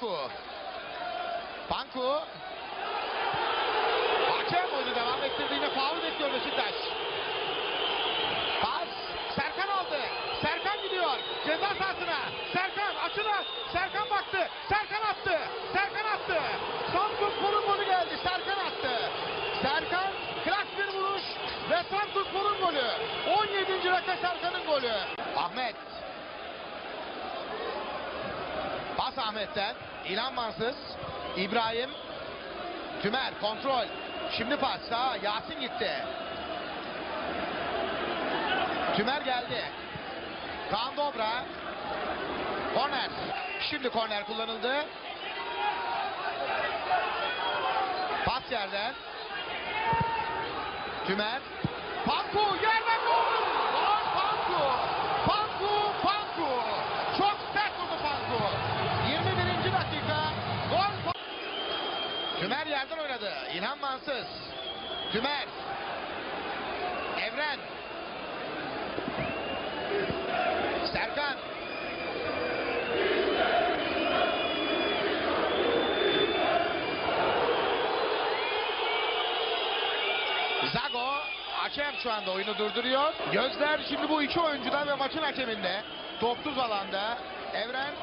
Panku. Panku. Hakem oyunu devam ettirdiğinde faul bekliyor Beşiktaş. Pas. Serkan aldı. Serkan gidiyor. Ceza sahasına. Serkan açılar. Serkan baktı. Serkan attı. Serkan attı. Samsunspor'un golü geldi. Serkan attı. Serkan klas bir vuruş ve Samsunspor'un golü. 17. dakika Serkan'ın golü. Ahmet. Pas Ahmet'ten. İlhan. İbrahim. Tümer kontrol. Şimdi pas sağa. Yasin gitti. Tümer geldi. Kaan Dobra. Korner. Şimdi korner kullanıldı. Pas yerden. Tümer. Panku yerden gol. Gol Panku. Panku Panku. Çok sert vurdu Panku. 21. dakika. Gol Panku. Tümer yerden oynadı. İlhan Mansız. Tümer. Evren. Serkan. Zago hakem şu anda oyunu durduruyor. Gözler şimdi bu iki oyuncuda ve maçın hakeminde. Topsuz alanda Evren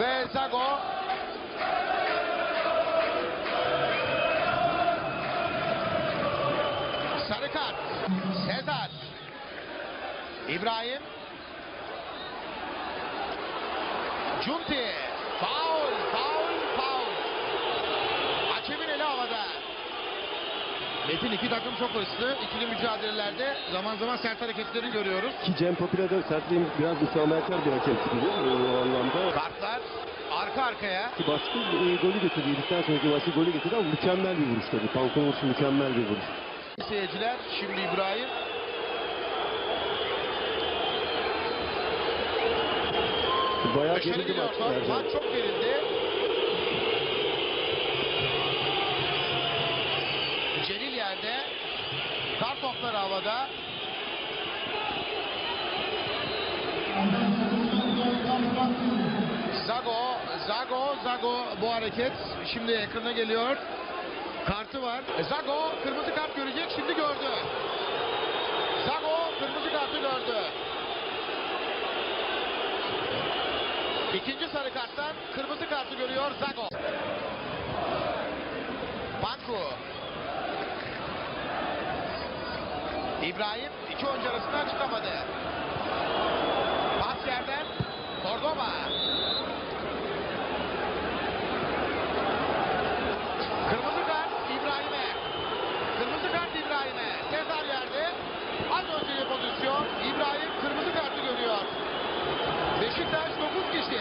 ve Zago İbrahim. Cunti. Faul, faul, faul. Hakemin eli havada. Metin iki takım çok hırslı. İkili mücadelelerde zaman zaman sert hareketlerini görüyoruz. Ki Cem Popüler'de sertliğimiz biraz müsamahakar bir hakem tipidir e, o anlamda. Kartlar arka arkaya. Ki baskı e, golü getirdi. Yedikten sonraki baskı golü getirdi ama mükemmel bir vuruş tabii. Pankon vuruşu mükemmel bir vuruş. Seyirciler şimdi İbrahim. Bayağı gerildi maç. Maç, çok gerildi. Celil yerde. Kar topları havada. Zago, Zago, Zago bu hareket şimdi ekrana geliyor. Kartı var. Zago kırmızı kart görecek şimdi gördü. Zago kırmızı kartı gördü. İkinci sarı karttan kırmızı kartı görüyor Zago. Banku. İbrahim iki oyuncu arasından çıkamadı. Pas yerden Cordoba. Kırmızı kart İbrahim'e. Kırmızı kart İbrahim'e. Sezar yerde. Az önceki pozisyon. İbrahim kırmızı kartı görüyor. Beşiktaş 9 kişi.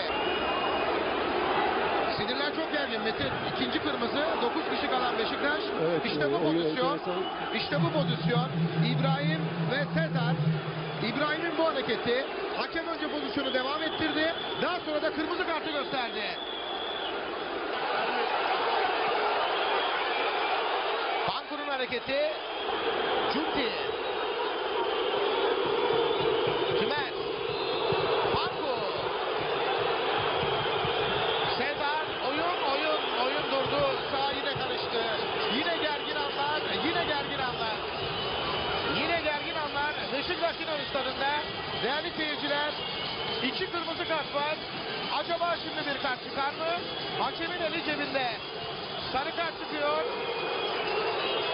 Sinirler çok gergin Metin. İkinci kırmızı 9 kişi kalan Beşiktaş. Evet, işte bu e, pozisyon. İşte bu pozisyon. İbrahim ve Sezar. İbrahim'in bu hareketi. Hakem önce pozisyonu devam ettirdi. Daha sonra da kırmızı kartı gösterdi. Bankur'un hareketi. Cunti. Şimdi bir kart çıkar mı? Hakemin eli cebinde. Sarı kart çıkıyor.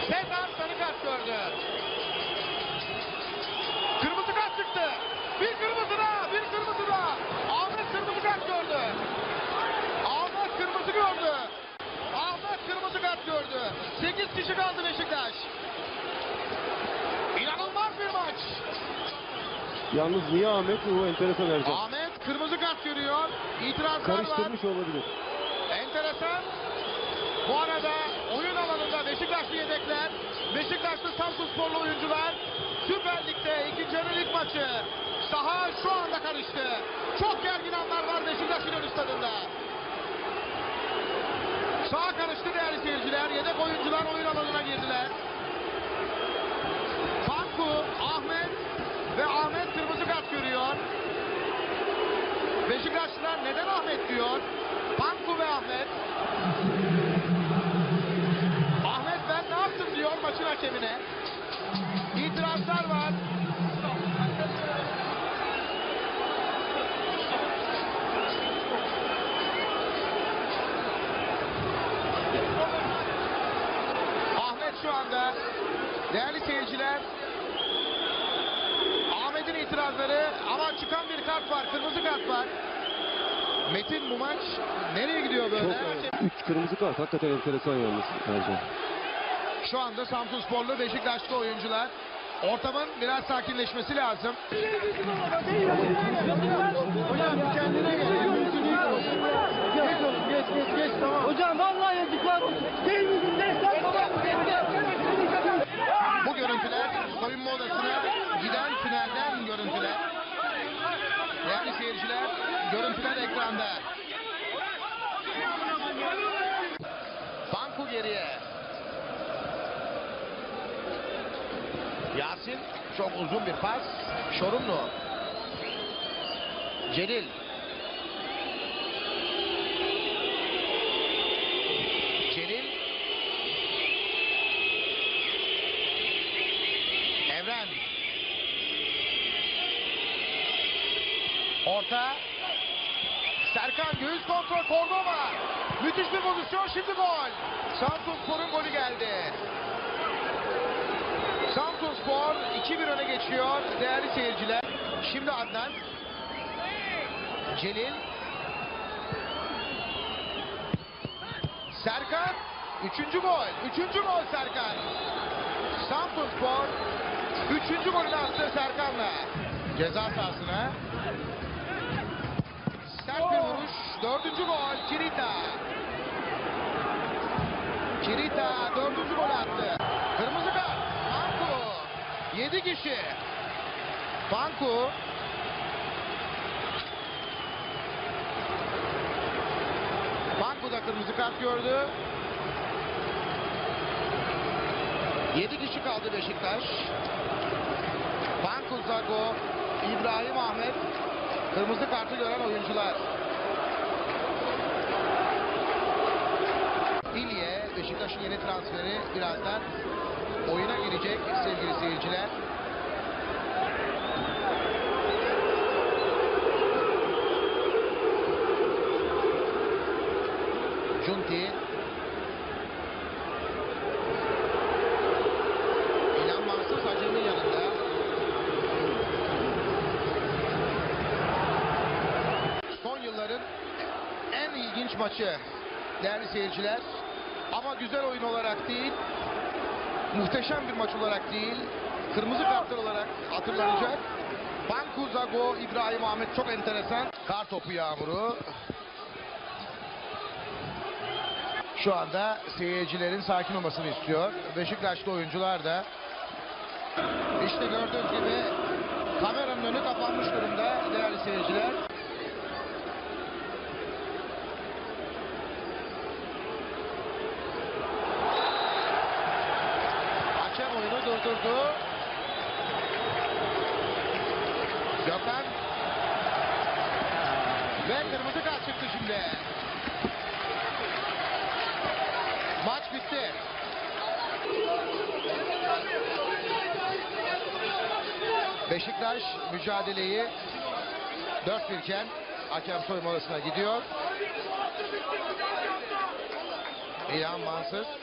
Sezar sarı kart gördü. Kırmızı kart çıktı. Bir kırmızı daha, bir kırmızı daha. Ahmet kırmızı kart gördü. Ahmet kırmızı gördü. Ahmet kırmızı kart gördü. 8 kişi kaldı Beşiktaş. İnanılmaz bir maç. Yalnız niye Ahmet? O enteresan Ercan. Ahmet kırmızı İtirazlar var. Karıştırmış olabilir. Enteresan. Bu arada oyun alanında Beşiktaşlı yedekler, Beşiktaşlı Samsunsporlu oyuncular Süper Lig'de ikinci yarı lig maçı. Saha şu anda karıştı. Çok gergin anlar var Beşiktaş'ın ön stadında. Saha karıştı değerli seyirciler. Yedek oyuncular oyun alanına girdiler. Panku, Ahmet ve Ahmet kırmızı kart görüyor. Beşiktaşlılar hakemine. İtirazlar var. Ahmet şu anda değerli seyirciler Ahmet'in itirazları ama çıkan bir kart var. Kırmızı kart var. Metin bu maç nereye gidiyor böyle? Çok. Üç kırmızı kart hakikaten enteresan yalnız bence. Şu anda Samsun Sporlu Beşiktaşlı oyuncular. Ortamın biraz sakinleşmesi lazım. Hocam kendine gel. Geç oğlum geç geç geç tamam. Hocam vallahi yazıklar olsun. Değil misin? Bu görüntüler soyunma odasına giden tünelden görüntüler. Değerli seyirciler, görüntüler ekranda. Banku geriye. Yasin çok uzun bir pas. Şorumlu. Celil. Celil. Evren. Orta. Serkan göğüs kontrol Cordova. Müthiş bir pozisyon şimdi gol. Samsun Spor'un golü geldi. Spor 2-1 öne geçiyor değerli seyirciler. Şimdi Adnan. Celil. Serkan. Üçüncü gol. Üçüncü gol Serkan. Samsun Spor üçüncü golünü attı Serkan'la. Ceza sahasına. Sert bir vuruş. Dördüncü gol Kirita. Kirita dördüncü gol attı. Kırmızı kart. Panku. Yedi kişi. Panku. Panku da kırmızı kart gördü. 7 kişi kaldı Beşiktaş. Panku Zago, İbrahim Ahmet, kırmızı kartı gören oyuncular. İlye, Beşiktaş'ın yeni transferi birazdan oyuna girecek sevgili seyirciler. Junti İlhan Mansız Hacı'nın yanında. Son yılların en ilginç maçı değerli seyirciler. Ama güzel oyun olarak değil, muhteşem bir maç olarak değil, kırmızı kartlar olarak hatırlanacak. Banku Zago, İbrahim Ahmet çok enteresan. Kar topu yağmuru. Şu anda seyircilerin sakin olmasını istiyor. Beşiktaşlı oyuncular da işte gördüğünüz gibi kameranın önü kapanmış durumda değerli seyirciler. Durdurdu. Gökhan ve kırmızı kart çıktı şimdi. Maç bitti. Beşiktaş mücadeleyi 4-1 iken hakem odasına gidiyor. İlhan Mansız